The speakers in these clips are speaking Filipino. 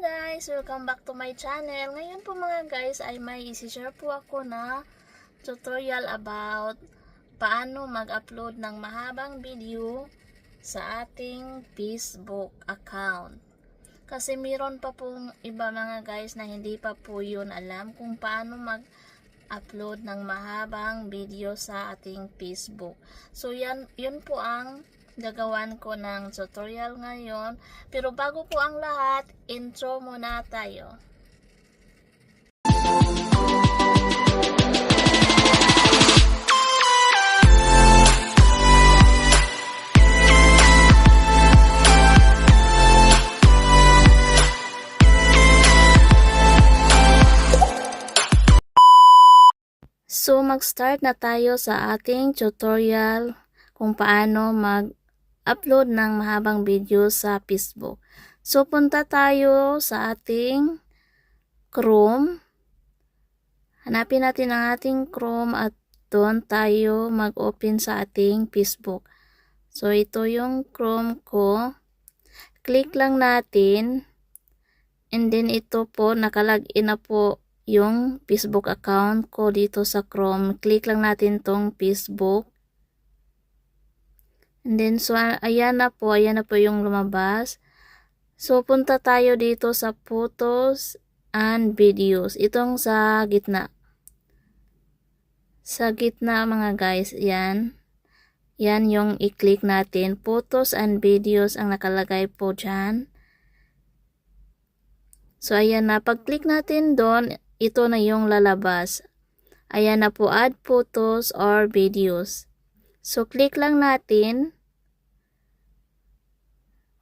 guys! Welcome back to my channel. Ngayon po mga guys ay may isi-share po ako na tutorial about paano mag-upload ng mahabang video sa ating Facebook account. Kasi meron pa pong iba mga guys na hindi pa po yun alam kung paano mag-upload ng mahabang video sa ating Facebook. So yan, yun po ang gagawan ko ng tutorial ngayon. Pero bago po ang lahat, intro muna tayo. So, mag-start na tayo sa ating tutorial kung paano mag-upload ng mahabang video sa Facebook. So, punta tayo sa ating Chrome. Hanapin natin ang ating Chrome at doon tayo mag-open sa ating Facebook. So, ito yung Chrome ko. Click lang natin. And then, ito po, nakalagin na po yung Facebook account ko dito sa Chrome. Click lang natin tong Facebook. And then, so, ayan na po. Ayan na po yung lumabas. So, punta tayo dito sa photos and videos. Itong sa gitna. Sa gitna mga guys, yan. Yan yung i-click natin. Photos and videos ang nakalagay po dyan. So, ayan na. Pag-click natin doon, ito na yung lalabas. Ayan na po, add photos or videos. So, click lang natin.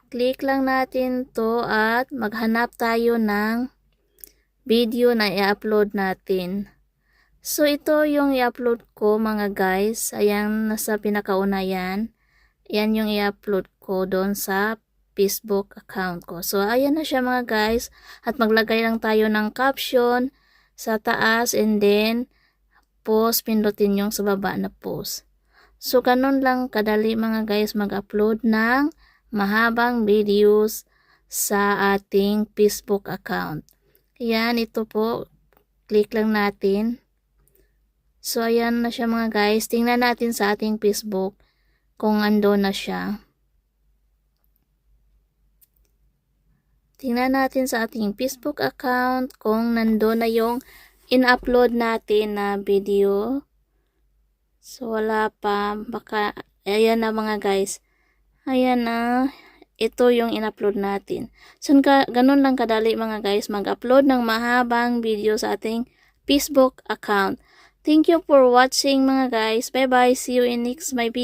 Click lang natin to at maghanap tayo ng video na i-upload natin. So, ito yung i-upload ko mga guys. Ayan, nasa pinakauna yan. Yan yung i-upload ko doon sa Facebook account ko. So, ayan na siya mga guys. At maglagay lang tayo ng caption sa taas and then post, pindutin yung sa baba na post. So, ganun lang kadali mga guys mag-upload ng mahabang videos sa ating Facebook account. Yan, ito po. Click lang natin. So, ayan na siya mga guys. Tingnan natin sa ating Facebook kung ando na siya. Tingnan natin sa ating Facebook account kung nando na yung in-upload natin na video. So, wala pa. Baka, ayan na mga guys. Ayan na. Ito yung in-upload natin. So, ganun lang kadali mga guys mag-upload ng mahabang video sa ating Facebook account. Thank you for watching mga guys. Bye-bye. See you in next my video.